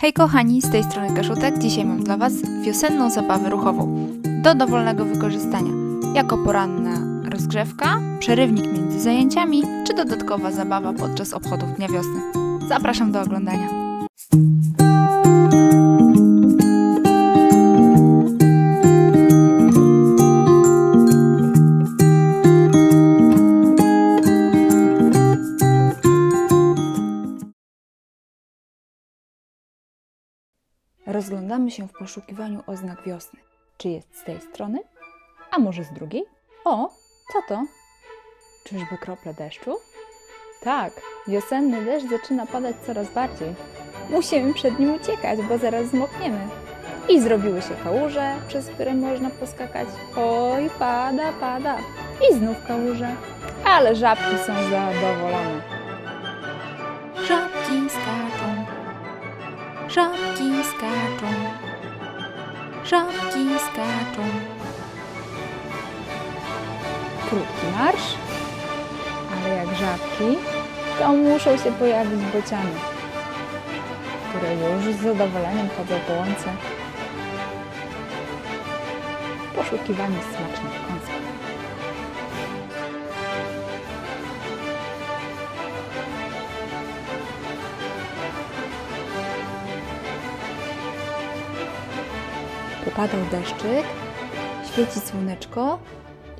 Hej kochani, z tej strony Kaszutek. Dzisiaj mam dla Was wiosenną zabawę ruchową do dowolnego wykorzystania. Jako poranna rozgrzewka, przerywnik między zajęciami, czy dodatkowa zabawa podczas obchodów Dnia Wiosny. Zapraszam do oglądania. Rozglądamy się w poszukiwaniu oznak wiosny. Czy jest z tej strony? A może z drugiej? O, co to? Czyżby krople deszczu? Tak, wiosenny deszcz zaczyna padać coraz bardziej. Musimy przed nim uciekać, bo zaraz zmokniemy. I zrobiły się kałuże, przez które można poskakać. Oj, pada, pada. I znów kałuże. Ale żabki są zadowolone. Żabki skaczą, Żabki skaczą, żabki skaczą. Krótki marsz, ale jak żabki, to muszą się pojawić bociany, które już z zadowoleniem chodzą po łące w poszukiwaniu smacznych kąsków. Popadał deszczyk, świeci słoneczko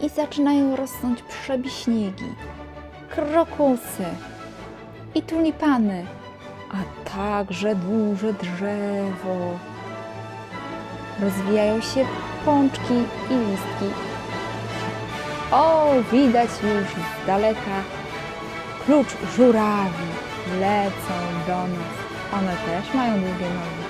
i zaczynają rosnąć przebiśnigi, krokusy i tulipany, a także duże drzewo. Rozwijają się pączki i listki. O, widać już z daleka klucz żurawi. Lecą do nas. One też mają długie nogi.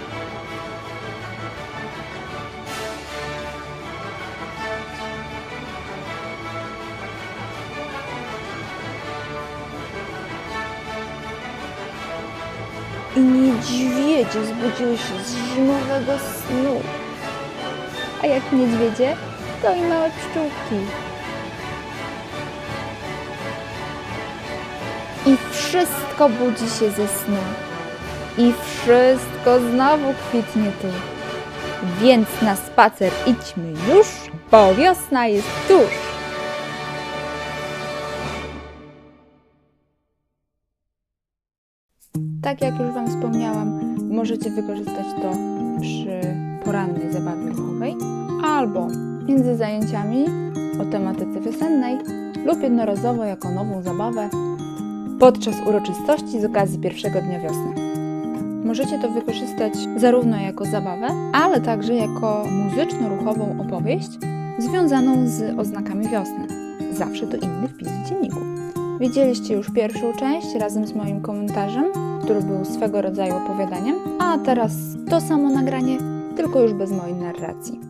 I niedźwiedzie zbudziły się z zimowego snu. A jak niedźwiedzie, to i małe pszczółki. I wszystko budzi się ze snu. I wszystko znowu kwitnie tu. Więc na spacer idźmy już, bo wiosna jest tuż. Tak jak już Wam wspomniałam, możecie wykorzystać to przy porannej zabawie ruchowej albo między zajęciami o tematyce wiosennej lub jednorazowo jako nową zabawę podczas uroczystości z okazji pierwszego dnia wiosny. Możecie to wykorzystać zarówno jako zabawę, ale także jako muzyczno-ruchową opowieść związaną z oznakami wiosny. Zawsze to inny wpis w dzienniku. Widzieliście już pierwszą część razem z moim komentarzem, który był swego rodzaju opowiadaniem, a teraz to samo nagranie, tylko już bez mojej narracji.